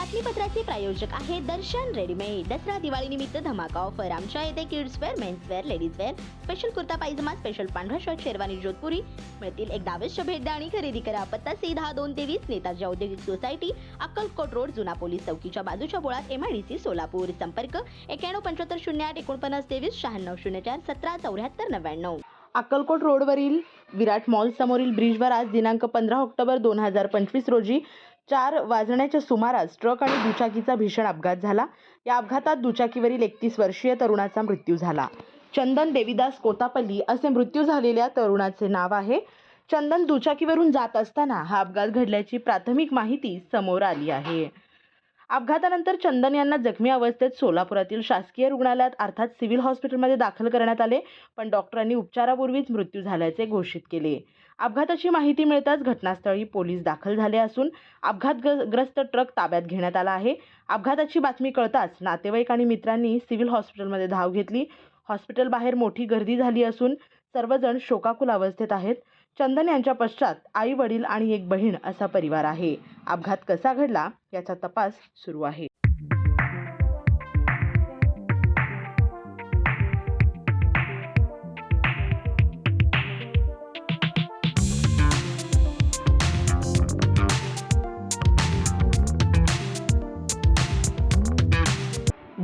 बातमीपत्राचे प्रायोजक आहे दर्शन रेडीमेड दसरा दिवाळी निमित्त धमाका ऑफर आमच्या येथे kids wear men's wear ladies wear special kurta pyjama special पांढरा शर्ट शेरवानी जोधपुरी. मिळतील एक अवश्य भेट द्या आणि खरेदी करा. पत्ता सी दहा दोन तेवीस नेताजी औद्योगिक सोसायटी अक्कलकोट रोड जुना पोलीस चौकीच्या बाजूच्या बोळात एमआयडीसी सोलापूर. संपर्क एक्याण्णव पंच्याहत्तर शून्य आठ एकोणपन्नास तेवीस शहाण्णव शून्य चार सतरा चौऱ्याहत्तर नव्याण्णव. अक्कलकोट रोडवरील विराट मॉल समोरील ब्रिजवर आज दिनांक पंधरा ऑक्टोबर दोन हजार पंचवीस रोजी चार वाजण्याच्या सुमारास ट्रक आणि दुचाकीचा भीषण अपघात झाला. या अपघातात दुचाकीवरील एकतीस वर्षीय तरुणाचा मृत्यू झाला. चंदन देवीदास कोतापल्ली असे मृत्यू झालेल्या तरुणाचे नाव आहे. चंदन दुचाकीवरून जात असताना हा अपघात घडल्याची प्राथमिक माहिती समोर आली आहे. अपघातानंतर चंदन यांना जखमी अवस्थेत सोलापुरातील शासकीय रुग्णालयात अर्थात सिव्हिल हॉस्पिटलमध्ये दाखल करण्यात आले. पण डॉक्टरांनी उपचारापूर्वीच मृत्यू झाल्याचे घोषित केले. अपघाताची माहिती मिळताच घटनास्थळी पोलीस दाखल झाले असून अपघातग्रस्त ट्रक ताब्यात घेण्यात आला आहे. अपघाताची बातमी कळताच नातेवाईक आणि मित्रांनी सिव्हिल हॉस्पिटलमध्ये धाव घेतली. हॉस्पिटल बाहेर मोठी गर्दी झाली असून सर्वजण शोकाकुल अवस्थेत आहेत. चंदन यांच्या पश्चात आई वडील आणि एक बहीण असा परिवार आहे. अपघात कसा घडला याचा तपास सुरू आहे.